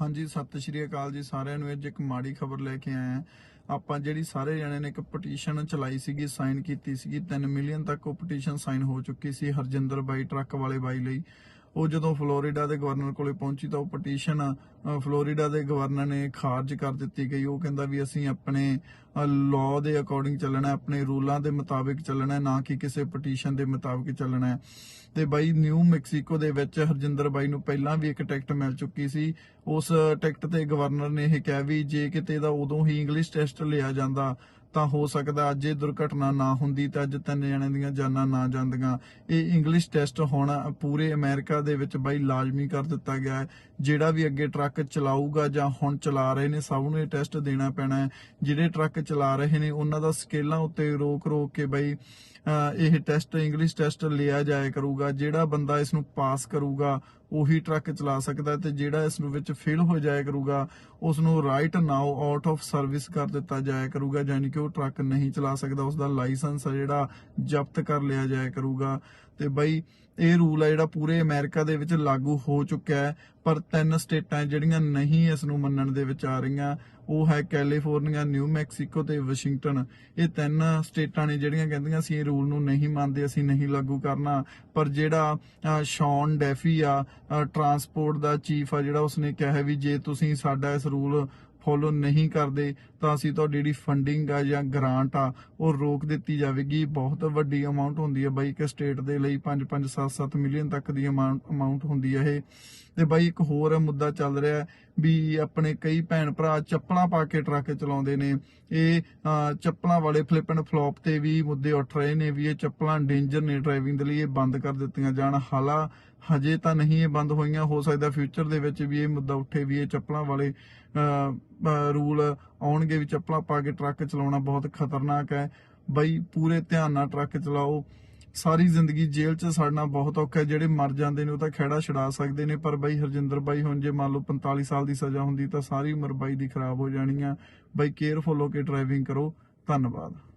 ਹਾਂਜੀ, ਸਤਿ ਸ਼੍ਰੀ ਅਕਾਲ ਜੀ ਸਾਰਿਆਂ ਨੂੰ। ਅੱਜ ਇੱਕ ਮਾੜੀ ਖਬਰ ਲੈ ਕੇ ਆਇਆ ਆਪਾਂ ਜਿਹੜੀ ਸਾਰੇ ਜਣਿਆਂ ਨੇ ਇੱਕ ਪਟੀਸ਼ਨ ਚਲਾਈ ਸੀਗੀ ਸਾਈਨ ਕੀਤੀ ਸੀਗੀ। 3 ਮਿਲੀਅਨ ਤੱਕ ਉਹ ਪਟੀਸ਼ਨ ਸਾਈਨ ਹੋ ਚੁੱਕੀ ਸੀ ਹਰਜਿੰਦਰ ਬਾਈ ਟਰੱਕ ਵਾਲੇ ਬਾਈ ਲਈ। ਉਹ ਜਦੋਂ ਫਲੋਰੀਡਾ ਦੇ ਗਵਰਨਰ ਕੋਲੇ ਪਹੁੰਚੀ ਤਾਂ ਉਹ ਪਟੀਸ਼ਨ ਫਲੋਰੀਡਾ ਦੇ ਗਵਰਨਰ ਨੇ ਖਾਰਜ ਕਰ ਦਿੱਤੀ ਗਈ। ਉਹ ਕਹਿੰਦਾ ਵੀ ਅਸੀਂ ਆਪਣੇ ਲਾਅ ਦੇ ਅਕੋਰਡਿੰਗ ਚੱਲਣਾ ਆਪਣੇ ਰੂਲਾਂ ਦੇ ਮੁਤਾਬਿਕ ਚੱਲਣਾ ਨਾ ਕਿ ਕਿਸੇ ਪਟੀਸ਼ਨ ਦੇ ਮੁਤਾਬਿਕ ਚੱਲਣਾ ਤੇ ਬਾਈ, ਨਿਊ ਮੈਕਸੀਕੋ ਦੇ ਵਿੱਚ ਹਰਜਿੰਦਰ ਬਾਈ ਨੂੰ ਪਹਿਲਾਂ ਵੀ ਇੱਕ ਟਿਕਟ ਮਿਲ ਚੁੱਕੀ ਸੀ। ਉਸ ਟਿਕਟ ਤੇ ਗਵਰਨਰ ਨੇ ਇਹ ਕਿਹਾ ਵੀ ਜੇ ਕਿਤੇ ਦਾ ਉਦੋਂ ਹੀ ਇੰਗਲਿਸ਼ ਟੈਸਟ ਲਿਆ ਜਾਂਦਾ ਤਾਂ ਹੋ ਸਕਦਾ ਅੱਜ ਇਹ ਦੁਰਘਟਨਾ ਨਾ ਹੁੰਦੀ ਤਾਂ ਅੱਜ ਤਿੰਨ ਜਣਿਆਂ ਦੀਆਂ ਜਾਨਾਂ ਨਾ ਜਾਂਦੀਆਂ। ਇਹ ਇੰਗਲਿਸ਼ ਟੈਸਟ ਹੁਣ ਪੂਰੇ ਅਮਰੀਕਾ ਦੇ ਵਿੱਚ ਬਾਈ ਲਾਜ਼ਮੀ ਕਰ ਦਿੱਤਾ ਗਿਆ ਹੈ। ਜਿਹੜਾ ਵੀ ਅੱਗੇ ਟਰੱਕ ਚਲਾਊਗਾ ਜਾਂ ਹੁਣ ਚਲਾ ਰਹੇ ਨੇ, ਸਭ ਨੂੰ ਇਹ ਟੈਸਟ ਦੇਣਾ ਪੈਣਾ ਹੈ। ਜਿਹੜੇ ਟਰੱਕ ਚਲਾ ਰਹੇ ਨੇ, ਉਹਨਾਂ ਦਾ ਸਕੇਲਾਂ ਉੱਤੇ ਰੋਕ ਰੋਕ ਕੇ ਬਾਈ ਇਹ ਟੈਸਟ ਇੰਗਲਿਸ਼ ਟੈਸਟ ਲਿਆ ਜਾਇਆ ਕਰੂਗਾ। ਜਿਹੜਾ ਬੰਦਾ ਇਸ ਨੂੰ ਪਾਸ ਕਰੂਗਾ ਉਹੀ ਟਰੱਕ ਚਲਾ ਸਕਦਾ ਤੇ ਜਿਹੜਾ ਇਸ ਨੂੰ ਵਿੱਚ ਫੇਲ ਹੋ ਜਾਇਆ ਕਰੂਗਾ ਉਸ ਨੂੰ right now out of service ਕਰ ਦਿੱਤਾ ਜਾਇਆ ਕਰੂਗਾ ਯਾਨੀ ਕਿ ਉਹ ਟਰੱਕ ਨਹੀਂ ਚਲਾ ਸਕਦਾ ਉਸ ਦਾ ਲਾਇਸੈਂਸ ਜਿਹੜਾ ਜ਼ਬਤ ਕਰ ਲਿਆ ਜਾਇਆ ਕਰੂਗਾ। ਤੇ ਬਈ ਇਹ ਰੂਲ ਆ ਜਿਹੜਾ ਪੂਰੇ ਅਮਰੀਕਾ ਦੇ ਵਿੱਚ ਲਾਗੂ ਹੋ ਚੁੱਕਿਆ ਹੈ ਪਰ ਤਿੰਨ ਸਟੇਟਾਂ ਜਿਹੜੀਆਂ ਨਹੀਂ ਇਸ ਨੂੰ ਮੰਨਣ ਦੇ ਵਿੱਚ ਆ ਰਹੀਆਂ ਉਹ ਹੈ ਕੈਲੀਫੋਰਨੀਆ ਨਿਊ ਮੈਕਸੀਕੋ ਤੇ ਵਾਸ਼ਿੰਗਟਨ। ਇਹ ਤਿੰਨ ਸਟੇਟਾਂ ਨੇ ਜਿਹੜੀਆਂ ਕਹਿੰਦੀਆਂ ਸੀ ਇਹ ਰੂਲ ਨੂੰ ਨਹੀਂ ਮੰਨਦੇ ਅਸੀਂ ਨਹੀਂ ਲਾਗੂ ਕਰਨਾ। ਪਰ ਜਿਹੜਾ ਅਹ, ਸ਼ੌਨ ਡੈਫੀ ਆ ਟਰਾਂਸਪੋਰਟ ਦਾ ਚੀਫ ਆ ਜਿਹੜਾ ਉਸਨੇ ਕਿਹਾ ਵੀ ਜੇ ਤੁਸੀਂ ਸਾਡਾ ਇਸ ਰੂਲ ਫੋਲੋ ਨਹੀਂ ਕਰਦੇ, ਤਾਂ ਅਸੀਂ ਤੁਹਾਡੀ ਜਿਹੜੀ ਫੰਡਿੰਗ ਆ ਜਾਂ ਗ੍ਰਾਂਟ ਆ, ਉਹ ਰੋਕ ਦਿੱਤੀ ਜਾਵੇਗੀ। ਬਹੁਤ ਵੱਡੀ ਅਮਾਉਂਟ ਹੁੰਦੀ ਹੈ ਬਾਈ, ਇੱਕ ਸਟੇਟ ਦੇ ਲਈ 5-5 7-7 ਮਿਲੀਅਨ ਤੱਕ ਦੀ ਅਮਾਉਂਟ ਹੁੰਦੀ ਹੈ ਇਹ। ਤੇ ਬਾਈ, ਇੱਕ ਹੋਰ ਮੁੱਦਾ ਚੱਲ ਰਿਹਾ ਵੀ ਆਪਣੇ ਕਈ ਭੈਣ ਭਰਾ ਚੱਪਲਾਂ ਪਾ ਕੇ ਟਰੱਕ ਚਲਾਉਂਦੇ ਨੇ। ਇਹ ਚੱਪਲਾਂ ਵਾਲੇ ਫਲਿਪ ਐਂਡ ਫਲॉप ਤੇ ਵੀ ਮੁੱਦੇ ਉੱਠ ਰਹੇ ਨੇ ਵੀ ਇਹ ਚੱਪਲਾਂ ਡੇਂਜਰ ਨੇ ਡਰਾਈਵਿੰਗ ਦੇ ਲਈ, ਇਹ ਬੰਦ ਕਰ ਦਿੱਤੀਆਂ ਜਾਣ। ਹਾਲਾ, ਹਜੇ ਤਾਂ ਨਹੀਂ ਇਹ ਬੰਦ ਹੋਈਆਂ। ਹੋ ਸਕਦਾ ਫਿਊਚਰ ਦੇ ਵਿੱਚ ਵੀ ਇਹ ਮੁੱਦਾ ਉੱਠੇ ਵੀ ਇਹ ਚੱਪਲਾਂ ਵਾਲੇ ਰੂਲ ਆਉਣਗੇ ਵੀ ਚੱਪਲਾਂ ਪਾ ਕੇ ਟਰੱਕ ਚਲਾਉਣਾ ਬਹੁਤ ਖਤਰਨਾਕ ਹੈ। ਬਈ, ਪੂਰੇ ਧਿਆਨ ਨਾਲ ਟਰੱਕ ਚਲਾਓ। ਸਾਰੀ ਜ਼ਿੰਦਗੀ ਜੇਲ੍ਹ 'ਚ ਸੜਨਾ ਬਹੁਤ ਔਖਾ ਜਿਹੜੇ ਮਰ ਜਾਂਦੇ ਨੇ ਉਹ ਤਾਂ ਖਹਿੜਾ ਛਡਾ ਸਕਦੇ ਨੇ, ਪਰ ਬਾਈ ਹਰਜਿੰਦਰ ਬਾਈ, ਹੁਣ ਜੇ ਮੰਨ ਲਓ 45 ਸਾਲ ਦੀ ਸਜ਼ਾ ਹੁੰਦੀ ਤਾਂ ਸਾਰੀ ਉਮਰ ਬਾਈ ਦੀ ਖਰਾਬ ਹੋ ਜਾਣੀ ਆ। ਬਾਈ ਕੇਅਰਫੁਲ ਹੋ ਕੇ ਡਰਾਈਵਿੰਗ ਕਰੋ। ਧੰਨਵਾਦ।